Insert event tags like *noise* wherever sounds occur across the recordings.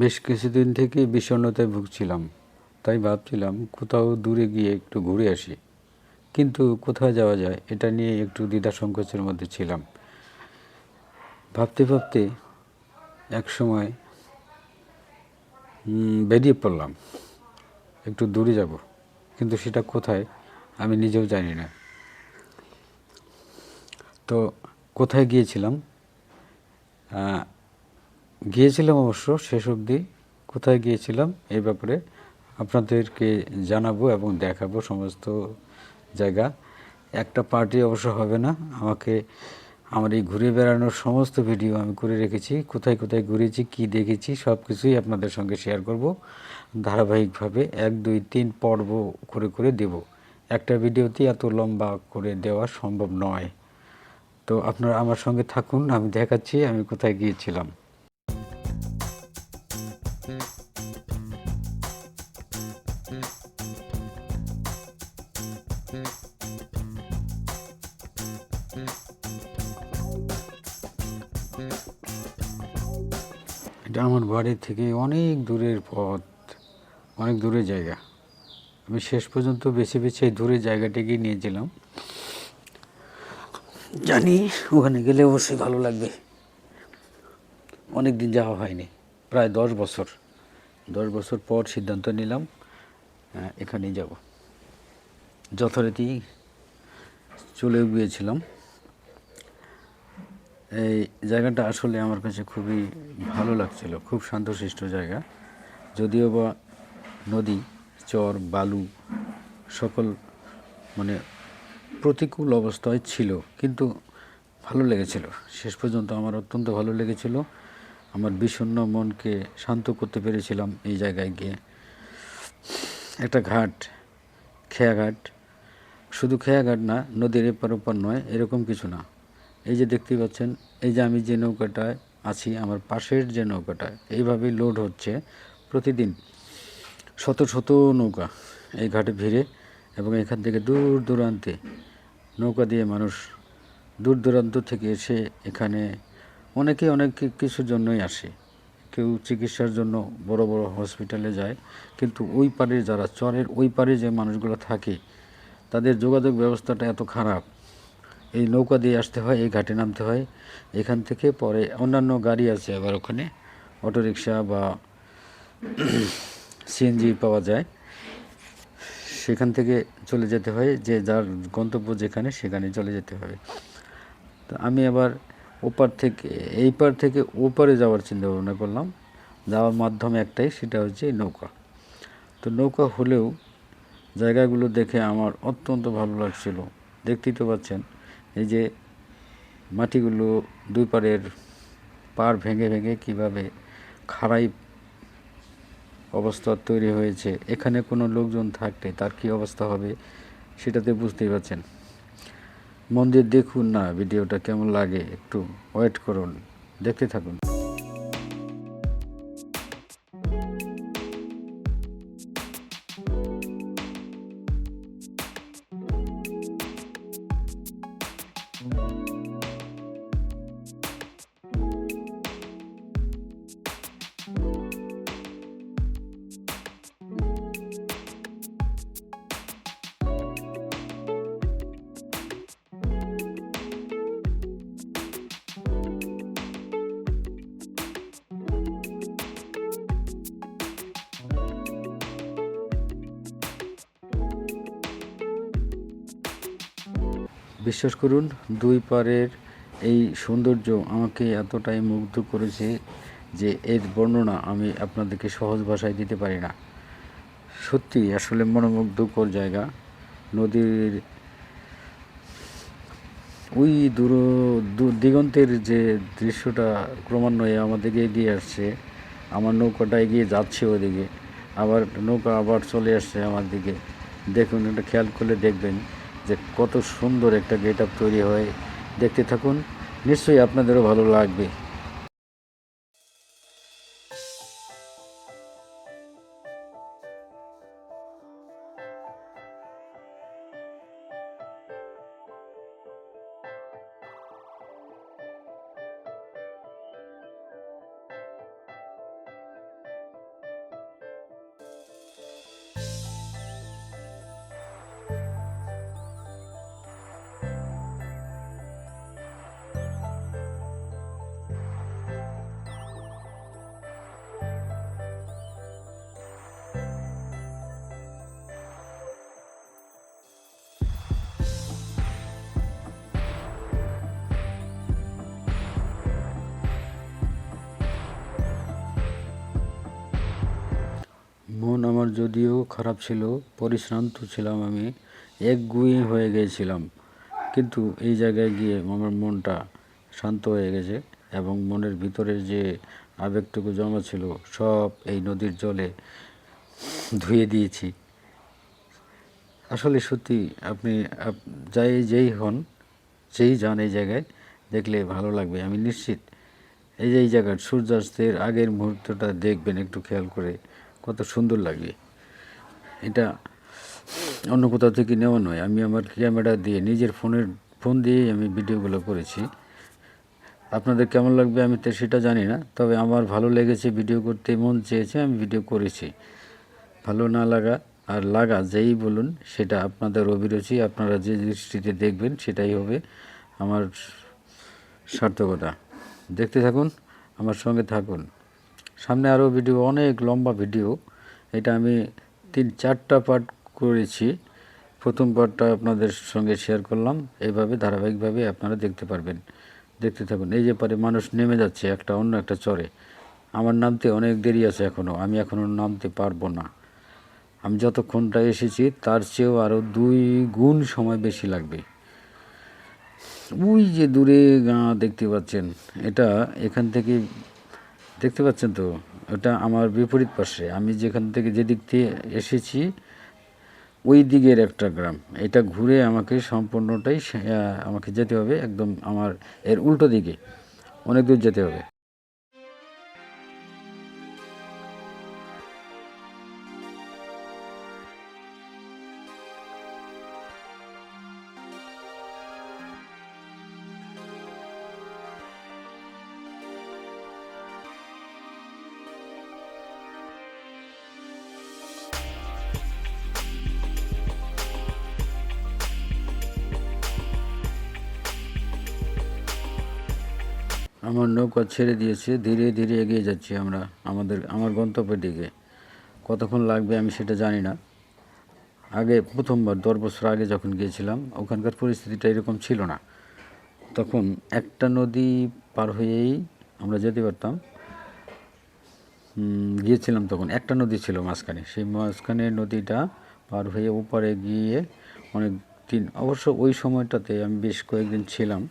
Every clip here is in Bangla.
বেশ কিছুদিন থেকে বিষণ্ণতায় ভুগছিলাম। তাই ভাবছিলাম কোথাও দূরে গিয়ে একটু ঘুরে আসি। কিন্তু কোথায় যাওয়া যায় এটা নিয়ে একটু দ্বিধা সংকোচের মধ্যে ছিলাম। ভাবতে ভাবতে এক সময় বেরিয়ে পড়লাম। একটু দূরে যাব, কিন্তু সেটা কোথায় আমি নিজেও জানি না। তো কোথায় গিয়েছিলাম? গিয়েছিলাম অবশ্য, শেষ অবধি। কোথায় গিয়েছিলাম? এই ব্যাপারে আপনাদেরকে জানাব এবং দেখাবো সমস্ত জায়গা। একটা পার্টি অবশ্য হবে না। আমাকে, আমার এই ঘুরে বেড়ানোর সমস্ত ভিডিও আমি করে রেখেছি। কোথায় কোথায় ঘুরেছি, কি দেখেছি সব কিছুই আপনাদের সঙ্গে শেয়ার করব। ধারাবাহিকভাবে এক, দুই, তিন পর্ব করে করে দেব। একটা ভিডিওতে এত লম্বা করে দেওয়া সম্ভব নয়। তো আপনারা আমার সঙ্গে থাকুন, আমি দেখাচ্ছি আমি কোথায় গিয়েছিলাম। বাড়ি থেকে অনেক দূরের পথ, অনেক দূরের জায়গা। আমি শেষ পর্যন্ত বেছে বেছে এই দূরের জায়গাটিকে নিয়েছিলাম। জানি ওখানে গেলে অবশ্যই ভালো লাগবে। অনেক দিন যাওয়া হয়নি, প্রায় দশ বছর। দশ বছর পর সিদ্ধান্ত নিলাম এখানেই যাব। যথারীতি চলে গিয়েছিলাম। এই জায়গাটা আসলে আমার কাছে খুবই ভালো লাগছিল, খুব শান্তশিষ্ট জায়গা। যদিও বা নদী, চর, বালু সকল মানে প্রতিকূল অবস্থায় ছিল, কিন্তু ভালো লেগেছিল। শেষ পর্যন্ত আমার অত্যন্ত ভালো লেগেছিল। আমার বিষণ্ণ মনকে শান্ত করতে পেরেছিলাম এই জায়গায় গিয়ে। একটা ঘাট, খেয়াঘাট। শুধু খেয়াঘাট না, নদীর এপার ওপার নয়, এরকম কিছু না। এই যে দেখতে পাচ্ছেন, এই যে আমি যে নৌকাটায় আছি, আমার পাশের যে নৌকাটা এইভাবেই লোড হচ্ছে প্রতিদিন। শত শত নৌকা এই ঘাটে ভিড়ে এবং এখান থেকে দূর দূরান্তে নৌকা দিয়ে মানুষ দূর দূরান্ত থেকে এসে এখানে অনেকে, অনেক কিছুর জন্যই আসে। কেউ চিকিৎসার জন্য বড় বড় হসপিটালে যায়, কিন্তু ওই পারে যারা চরের, ওই পারে যে মানুষগুলো থাকে, তাদের যোগাযোগ ব্যবস্থাটা এত খারাপ। এই নৌকা দিয়ে আসতে হয়, এই ঘাটে নামতে হয়। এখান থেকে পরে অন্যান্য গাড়ি আছে আবার ওখানে। অটোরিকশা বা *clears throat* সিএনজি পাওয়া যায়। সেখান থেকে চলে যেতে হয়, যে যার গন্তব্য যেখানে সেখানে চলে যেতে হবে। তো আমি আবার ওপার থেকে, এই পার থেকে ওপারে যাওয়ার চিন্তা ভাবনা করলাম। যাওয়ার মাধ্যম একটাই, সেটা হচ্ছে নৌকা। তো নৌকা হলেও জায়গাগুলো দেখে আমার অত্যন্ত ভালো লাগছিল। দেখতেই তো পাচ্ছেন। এই যে মাটিগুলো দুই পারের পাড় ভেঙে ভেঙে কীভাবে খাড়াই অবস্থা তৈরি হয়েছে, এখানে কোনো লোকজন থাকলে তার কি অবস্থা হবে সেটাতে বুঝতেই পারছেন। মন্দির দেখুন না, ভিডিওটা কেমন লাগে একটু ওয়েট করুন, দেখতে থাকুন। বিশ্বাস করুন, দুই পারের এই সৌন্দর্য আমাকে এতটাই মুগ্ধ করেছে যে এর বর্ণনা আমি আপনাদেরকে সহজ ভাষায় দিতে পারি না। সত্যি আসলে মনোমুগ্ধকর জায়গা। নদীর ওই দূর দিগন্তের যে দৃশ্যটা ক্রমান্বয়ে আমাদেরকে এগিয়ে আসছে, আমার নৌকাটা এগিয়ে যাচ্ছে ওদিকে। আবার নৌকা আবার চলে আসছে আমার দিকে। দেখুন, এটা খেয়াল করলে দেখবেন। যে কত সুন্দর একটা গেট তৈরি হয়। দেখতে থাকুন নিশ্চয়ই আপনাদেরও ভালো লাগবে। মন আমার যদিও খারাপ ছিল, পরিশ্রান্ত ছিলাম আমি একগুঁয়ে হয়ে গিয়েছিলাম কিন্তু এই জায়গায় গিয়ে আমার মনটা শান্ত হয়ে গেছে এবং মনের ভিতরের যে আবেগটুকু জমা ছিল, সব এই নদীর জলে ধুয়ে দিয়েছি। আসলে সত্যি আপনি আপ- যাই, যেই হন, যেই যান এই জায়গায়, দেখলে ভালো লাগবে, আমি নিশ্চিত। এই যে এই জায়গার সূর্যাস্তের আগের মুহূর্তটা দেখবেন, একটু খেয়াল করে। কত সুন্দর লাগবে। এটা অন্য কোথাও থেকে নেওয়া নয়। আমি আমার ক্যামেরা দিয়ে, নিজের ফোনের, ফোন দিয়েই আমি ভিডিওগুলো করেছি। আপনাদের কেমন লাগবে আমি তো সেটা জানি না, তবে আমার ভালো লেগেছে ভিডিও করতে, মন চেয়েছে আমি ভিডিও করেছি। ভালো না লাগা আর লাগা যেই বলুন, সেটা আপনাদের অভিরুচি, আপনারা যে দৃষ্টিতে দেখবেন সেটাই হবে আমার সার্থকতা। দেখতে থাকুন, আমার সঙ্গে থাকুন। সামনে আরও ভিডিও অনেক লম্বা ভিডিও এটা আমি তিন, চারটা পার্ট করেছি। প্রথম পার্টটা আপনাদের সঙ্গে শেয়ার করলাম। এইভাবে ধারাবাহিকভাবে আপনারা দেখতে পারবেন। দেখতে থাকুন। এই যে পারে মানুষ নেমে যাচ্ছে, একটা অন্য একটা চরে। আমার নামতে অনেক দেরি আছে এখনও আমি এখনও নামতে পারব না। আমি যতক্ষণটা এসেছি, তার চেয়েও আরও দুই গুণ সময় বেশি লাগবে। ওই যে দূরে গা দেখতে পাচ্ছেন, এটা এখান থেকে দেখতে পাচ্ছেন তো? ওটা আমার বিপরীত পাশে। আমি যেখান থেকে যেদিক দিয়ে এসেছি, ওই দিকের একটা গ্রাম। এটা ঘুরে আমাকে সম্পূর্ণটাই আমাকে যেতে হবে একদম আমার, এর উল্টো দিকে। অনেক দূর যেতে হবে। আমার নৌকা ছেড়ে দিয়েছে, ধীরে ধীরে এগিয়ে যাচ্ছি আমরা, আমাদের, আমার গন্তব্যের দিকে। কতক্ষণ লাগবে আমি সেটা জানি না। আগে প্রথমবার দশ বছর আগে যখন গিয়েছিলাম, ওখানকার পরিস্থিতিটা এরকম ছিল না। তখন একটা নদী পার হয়েই আমরা যেতে পারতাম। গিয়েছিলাম তখন, একটা নদী ছিল মাঝখানে। সেই মাঝখানে নদীটা পার হয়ে ওপারে গিয়ে অনেক দিন, অবশ্য ওই সময়টাতে আমি বেশ কয়েকদিন ছিলাম।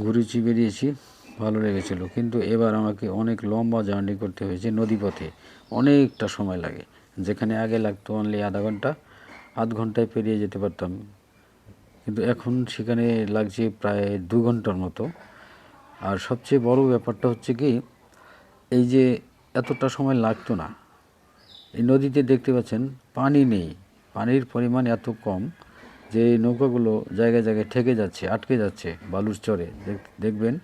ঘুরেছি, বেরিয়েছি, ভালো লেগেছিল। কিন্তু এবার আমাকে অনেক লম্বা জার্নি করতে হয়েছে নদীপথে। অনেকটা সময় লাগে। যেখানে আগে লাগতো অনলি আধা ঘণ্টা, আধ ঘন্টায় পেরিয়ে যেতে পারতাম। কিন্তু এখন সেখানে লাগছে প্রায় দু ঘণ্টার মতো। আর সবচেয়ে বড় ব্যাপারটা হচ্ছে কি, এই যে এতটা সময় লাগতো না। এই নদীতে দেখতে পাচ্ছেন, পানি নেই। পানির পরিমাণ এত কম। যে এই নৌকাগুলো জায়গায় জায়গায় ঠেকে যাচ্ছে, আটকে যাচ্ছে বালুর চরে। দেখবেন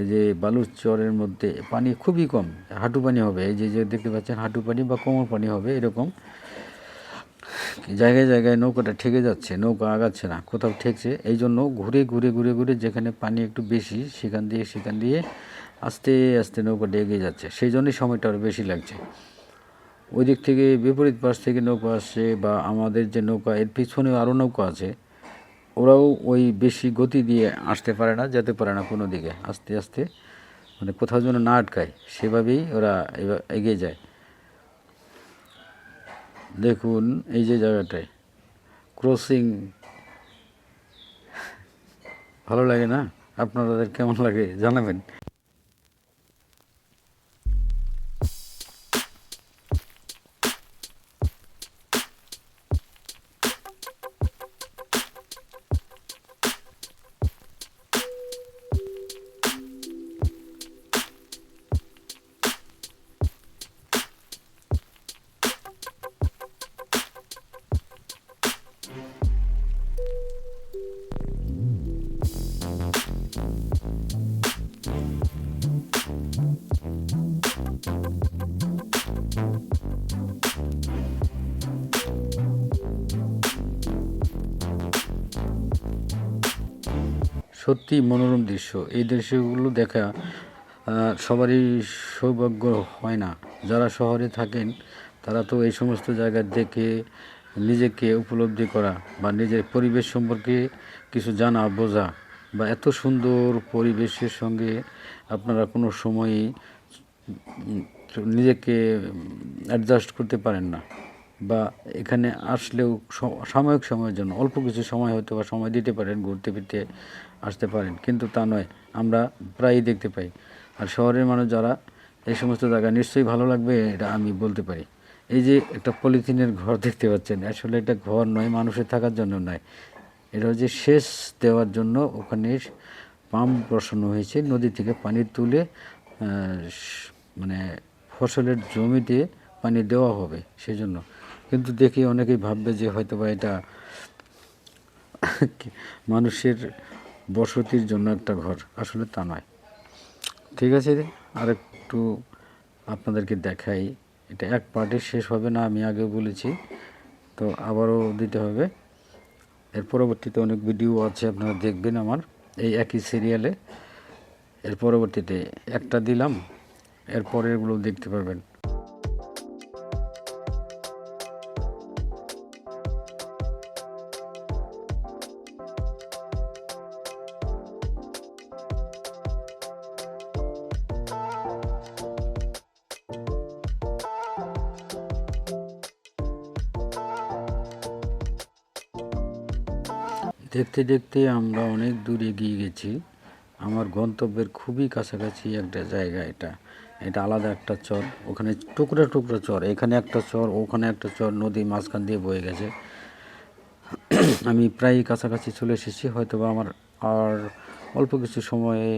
এই যে বালুর চরের মধ্যে পানি খুবই কম, হাঁটু পানি হবে। এই যে যে দেখতে পাচ্ছেন হাঁটু পানি বা কোমর পানি হবে এরকম। জায়গায় জায়গায় নৌকাটা ঠেকে যাচ্ছে, নৌকা আগাচ্ছে না, কোথাও ঠেকছে। এই জন্য ঘুরে ঘুরে ঘুরে ঘুরে যেখানে পানি একটু বেশি, সেখান দিয়ে সেখান দিয়ে আস্তে আস্তে নৌকাটা এগিয়ে যাচ্ছে। সেই জন্যই সময়টা আরও বেশি লাগছে। ওই দিক থেকে বিপরীত পাশ থেকে নৌকা আসছে বা আমাদের যে নৌকা, এর পিছনে আরও নৌকা আছে, ওরাও ওই বেশি গতি দিয়ে আসতে পারে না, যেতে পারে না কোনো দিকে। আস্তে আস্তে মানে কোথাও যেন না আটকায়, সেভাবেই ওরা এগিয়ে যায়। দেখুন এই যে জায়গাটায় ক্রসিং ভালো লাগে না? আপনাদের কেমন লাগে? জানাবেন। সত্যি মনোরম দৃশ্য। এই দৃশ্যগুলো দেখা সবারই সৌভাগ্য হয় না। যারা শহরে থাকেন, তারা তো এই সমস্ত জায়গা দেখে নিজেকে উপলব্ধি করা বা নিজের পরিবেশ সম্পর্কে কিছু জানা, বোঝা বা এত সুন্দর পরিবেশের সঙ্গে আপনারা কোনো সময়ই নিজেকে অ্যাডজাস্ট করতে পারেন না। বা এখানে আসলেও সাময়িক সময়ের জন্য, অল্প কিছু সময় হয়তো বা সময় দিতে পারেন, ঘুরতে ফিরতে আসতে পারেন, কিন্তু তা নয়, আমরা প্রায়ই দেখতে পাই। আর শহরের মানুষ যারা, এই সমস্ত জায়গা নিশ্চয়ই ভালো লাগবে, এটা আমি বলতে পারি। এই যে একটা পলিথিনের ঘর দেখতে পাচ্ছেন, আসলে এটা ঘর নয়, মানুষের থাকার জন্য নয়। এটা হচ্ছে সেচ দেওয়ার জন্য ওখানে পাম্প বসানো হয়েছে, নদী থেকে পানি তুলে মানে ফসলের জমিতে পানি দেওয়া হবে, সেজন্য। কিন্তু দেখি অনেকেই ভাববে যে হয়তো বা এটা মানুষের বসতির জন্য একটা ঘর। আসলে তা নয়। ঠিক আছে আর একটু আপনাদেরকে দেখাই। এটা এক পার্টে শেষ হবে না, আমি আগেও বলেছি। তো আবারও দিতে হবে। এর পরবর্তীতে অনেক ভিডিও আছে, আপনারা দেখবেন আমার এই একই সিরিয়ালে এর পরবর্তীতে একটা দিলাম, এর পরেরগুলো দেখতে পারবেন। দেখতে দেখতে আমরা অনেক দূর এগিয়ে গেছি। আমার গন্তব্যের খুবই কাছাকাছি একটা জায়গা এটা। এটা আলাদা একটা চর, ওখানে টুকরা টুকরা চর, এখানে একটা চর, ওখানে একটা চর, নদী মাঝখান দিয়ে বয়ে গেছে। *clears throat* আমি প্রায় কাছাকাছি চলে এসেছি হয়তো বা আমার আর অল্প কিছু সময়ে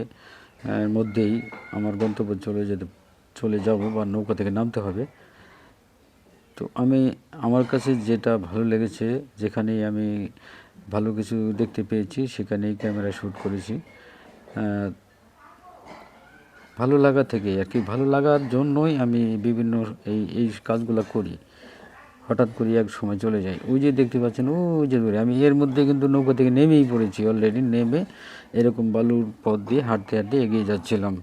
মধ্যেই আমার গন্তব্য চলে যেতে, চলে যাব বা নৌকা থেকে নামতে হবে। তো আমি, আমার কাছে যেটা ভালো লেগেছে, যেখানেই আমি ভালো কিছু দেখতে পেয়েছি, সেখানেই ক্যামেরা শ্যুট করেছি। ভালো লাগা থেকে আর কি, ভালো লাগার জন্যই আমি বিভিন্ন এই এই কাজগুলো করি। হঠাৎ করে এক সময় চলে যাই। ওই যে দেখতে পাচ্ছেন, ওই যে দূরে। আমি এর মধ্যে কিন্তু নৌকা থেকে নেমেই পড়েছি অলরেডি নেমে এরকম বালুর পথ দিয়ে হাঁটতে হাঁটতে এগিয়ে যাচ্ছিলাম।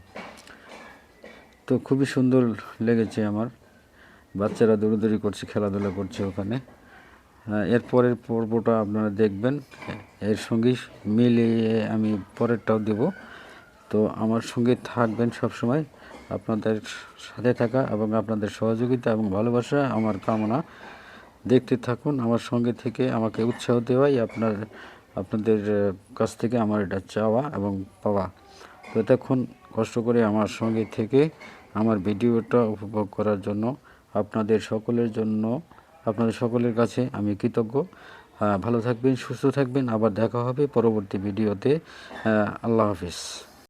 তো খুবই সুন্দর লেগেছে আমার। বাচ্চারা দৌড়াদৌড়ি করছে, খেলাধুলা করছে ওখানে। এরপরের পর্বটা আপনারা দেখবেন। এর সঙ্গেই মিলিয়ে আমি পরেরটাও দেব। তো আমার সঙ্গে থাকবেন সব সময় আপনাদের সাথে থাকা এবং আপনাদের সহযোগিতা এবং ভালোবাসা, আমার কামনা। দেখতে থাকুন, আমার সঙ্গে থেকে আমাকে উৎসাহ দেওয়াই আপনার, আপনাদের কাছ থেকে আমার এটা চাওয়া এবং পাওয়া। তো এতক্ষণ কষ্ট করে আমার সঙ্গে থেকে আমার ভিডিওটা উপভোগ করার জন্য, আপনাদের সকলের জন্য আপনাদের সকলের কাছে আমি কৃতজ্ঞ। ভালো থাকবেন, সুস্থ থাকবেন। আবার দেখা হবে পরবর্তী ভিডিওতে। আল্লাহ হাফিজ।